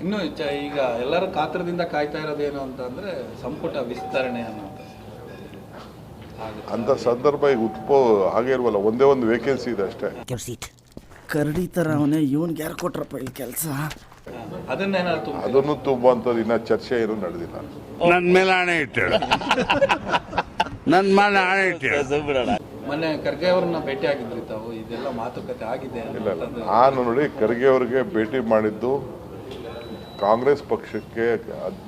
ಇನ್ನು ಈಗ ಎಲ್ಲರೂ ಕಾತರದಿಂದ ಕಾಯ್ತಾ ಇರೋದೇನು ಅಂತಂದ್ರೆ ಸಂಪುಟ ವಿಸ್ತರಣೆ ಅನ್ನೋದು. ಅಂತ. ಸಂದರ್ಭ ಈಗ ಉತ್ಪೋ ಹಾಗೆ ಇಲ್ವಲ್ಲ ಒಂದೇ ಒಂದು ವೇಕೆನ್ಸಿ ಇದೆ ಅಷ್ಟೇ. ಕರಡಿ ಥರ ಅವನೇ ಇವನ್ಗೆ ಯಾರು ಕೊಟ್ರಪ್ಪ ಇಲ್ಲಿ ಕೆಲಸ. ಅದನ್ನೇನಾದ್ರು ತುಂಬ ಅದನ್ನು ತುಂಬುವಂಥದ್ದು ಇನ್ನ ಚರ್ಚೆ ಏನು ನಡೆದಿಲ್ಲ. ನನ್ನ ಮೇಲೆ ಹಣೆ ಇಟ್ಟೆ ನನ್ನ ಮೇಲೆ ಹಣೆ ಇಟ್ಟು ಮೊನ್ನೆ ಖರ್ಗೆ ಅವ್ರನ್ನ ಭೇಟಿ ಆಗಿದ್ರಿ ತಾವು ಇದೆಲ್ಲ ಮಾತುಕತೆ ಆಗಿದೆ ಇಲ್ಲ ಇಲ್ಲ. ನಾನು ನೋಡಿ ಖರ್ಗೆ ಅವ್ರಿಗೆ ಭೇಟಿ ಮಾಡಿದ್ದು ಕಾಂಗ್ರೆಸ್ ಪಕ್ಷಕ್ಕೆ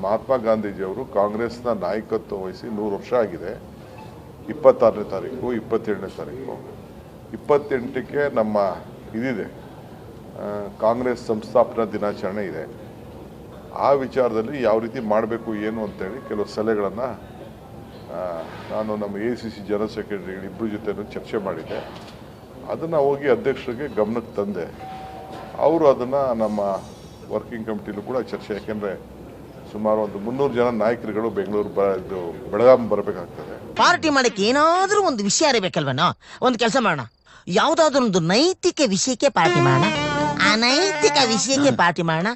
ಮಹಾತ್ಮ ಗಾಂಧೀಜಿಯವರು ಕಾಂಗ್ರೆಸ್ನ ನಾಯಕತ್ವ ವಹಿಸಿ ನೂರು ವರ್ಷ ಆಗಿದೆ. ಇಪ್ಪತ್ತಾರನೇ ತಾರೀಕು, ಇಪ್ಪತ್ತೇಳನೇ ತಾರೀಕು. ಇಪ್ಪತ್ತೆಂಟಕ್ಕೆ ನಮ್ಮ ಇದಿದೆ. ಕಾಂಗ್ರೆಸ್ ಸಂಸ್ಥಾಪನಾ ದಿನಾಚರಣೆ ಇದೆ. ಆ ವಿಚಾರದಲ್ಲಿ ಯಾವ ರೀತಿ ಮಾಡಬೇಕು, ಏನು ಅಂತೇಳಿ ಕೆಲವು ಸಲಹೆಗಳನ್ನು ನಾನು ನಮ್ಮ ಎ ಸಿ ಸಿ ಜನರಲ್ ಸೆಕ್ರೆಟರಿಗಳು ಇಬ್ಬರ ಜೊತೆ ಚರ್ಚೆ ಮಾಡಿದ್ದೆ. ಅದನ್ನು ಹೋಗಿ ಅಧ್ಯಕ್ಷರಿಗೆ ಗಮನಕ್ಕೆ ತಂದೆ. ಅವರು ಅದನ್ನು ನಮ್ಮ ವರ್ಕಿಂಗ್ ಕಮಿಟಿಲೂ ಕೂಡ ಚರ್ಚೆ. ಯಾಕೆಂದರೆ ಸುಮಾರು ಒಂದು ಮುನ್ನೂರು ಜನ ನಾಯಕರುಗಳು ಬೆಂಗಳೂರು ಬ ಇದು ಬೆಳಗಾಂ ಬರಬೇಕಾಗ್ತದೆ. ಪಾರ್ಟಿ ಮಾಡಕ್ಕೆ ಏನಾದರೂ ಒಂದು ವಿಷಯ ಅರಿಬೇಕಲ್ವನ? ಒಂದು ಕೆಲಸ ಮಾಡೋಣ. ಯಾವ್ದಾದ್ರು ಒಂದು ನೈತಿಕ ವಿಷಯಕ್ಕೆ ಪಾರ್ಟಿ ಮಾಡೋಣ. ಅನೈತಿಕ ವಿಷಯಕ್ಕೆ ಪಾರ್ಟಿ ಮಾಡೋಣ.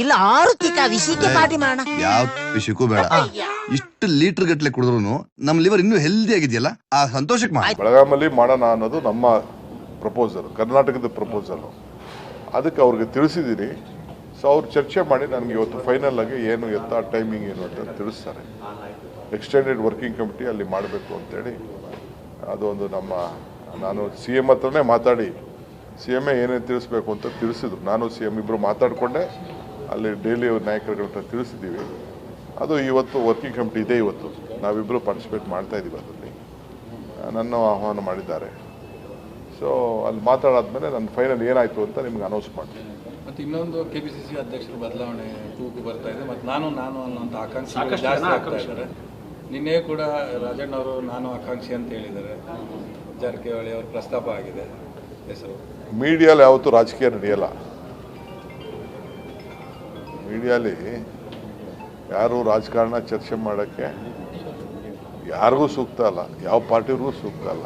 ಇಲ್ಲ ಆರ್ಥಿಕ ವಿಷಯಕ್ಕೆ ಪಾರ್ಟಿ ಮಾಡೋಣ. ಯಾವ ವಿಷಯಕ್ಕೂ ಬೇಡ. ಇಷ್ಟು ಲೀಟರ್ ಗಟ್ಟಲೆ ಕುಡಿದ್ರು ನಮ್ಮ ಲಿವರ್ ಇನ್ನೂ ಹೆಲ್ದಿ ಆಗಿದೆಯಲ್ಲ? ಆ ಸಂತೋಷಕ್ಕೆ ಮಾಡಿ. ಬೆಳಗಾಮಲ್ಲಿ ಮಾಡೋಣ ಅನ್ನೋದು ನಮ್ಮ ಪ್ರಪೋಸಲ್ ಕರ್ನಾಟಕದ ಪ್ರಪೋಸಲ್ ಅದಕ್ಕೆ ಅವ್ರಿಗೆ ತಿಳಿಸಿದ್ದೀನಿ ಸೊ ಅವ್ರು ಚರ್ಚೆ ಮಾಡಿ ನನಗೆ ಇವತ್ತು ಫೈನಲ್ ಆಗಿ ಏನು ಎತ್ತ ಟೈಮಿಂಗ್ ಏನು ಅಂತ ತಿಳಿಸ್ತಾರೆ. ಎಕ್ಸ್ಟೆಂಡೆಡ್ ವರ್ಕಿಂಗ್ ಕಮಿಟಿ ಅಲ್ಲಿ ಮಾಡಬೇಕು ಅಂತೇಳಿ ಅದೊಂದು ನಮ್ಮ, ನಾನು ಸಿ ಎಂ ಹತ್ರನೇ ಮಾತಾಡಿ ಸಿ ಎಂ ಏನೇನು ತಿಳಿಸ್ಬೇಕು ಅಂತ ತಿಳಿಸಿದ್ರು. ನಾನು ಸಿ ಎಂ ಇಬ್ಬರು ಮಾತಾಡಿಕೊಂಡೆ, ಅಲ್ಲಿ ಡೈಲಿ ನಾಯಕರುಗಳ ಹತ್ರ ತಿಳಿಸಿದ್ದೀವಿ. ಅದು ಇವತ್ತು ವರ್ಕಿಂಗ್ ಕಮಿಟಿ ಇದೆ ಇವತ್ತು. ನಾವಿಬ್ಬರು ಪಾರ್ಟಿಸಿಪೇಟ್ ಮಾಡ್ತಾ ಇದ್ದೀವಿ ಅದರಲ್ಲಿ. ನನ್ನ ಆಹ್ವಾನ ಮಾಡಿದ್ದಾರೆ. ಸೊ ಅಲ್ಲಿ ಮಾತಾಡಾದ್ಮೇಲೆ ನನ್ನ ಫೈನಲ್ ಏನಾಯಿತು ಅಂತ ನಿಮ್ಗೆ ಅನೌನ್ಸ್ ಮಾಡ್ತೀನಿ. ಮತ್ತೆ ಇನ್ನೊಂದು ಕೆ ಪಿ ಸಿ ಸಿ ಅಧ್ಯಕ್ಷರು ಬದಲಾವಣೆ ತೂಗು ಬರ್ತಾ ಇದೆ. ಮತ್ತೆ ನಾನು ನಾನು ಅನ್ನೋಂಥ ಆಕಾಂಕ್ಷಿ ಜಾಸ್ತಿ ಆಗ್ತಾ ಇದ್ದಾರೆ. ನಿನ್ನೆ ಕೂಡ ರಾಜಣ್ಣ ಅವರು ನಾನು ಆಕಾಂಕ್ಷಿ ಅಂತ ಹೇಳಿದ್ದಾರೆ. ಜಾರಕಿಹೊಳಿ ಅವ್ರ ಪ್ರಸ್ತಾಪ ಆಗಿದೆ. ಹೆಸರು. ಮೀಡಿಯಲ್ಲಿ ಯಾವತ್ತೂ ರಾಜಕೀಯ ನಡೆಯಲ್ಲ. ಮೀಡಿಯಾಲಿ ಯಾರು ರಾಜಕಾರಣ ಚರ್ಚೆ ಮಾಡೋಕ್ಕೆ ಯಾರಿಗೂ ಸೂಕ್ತ ಅಲ್ಲ. ಯಾವ ಪಾರ್ಟಿಗೂ ಸೂಕ್ತ ಅಲ್ಲ.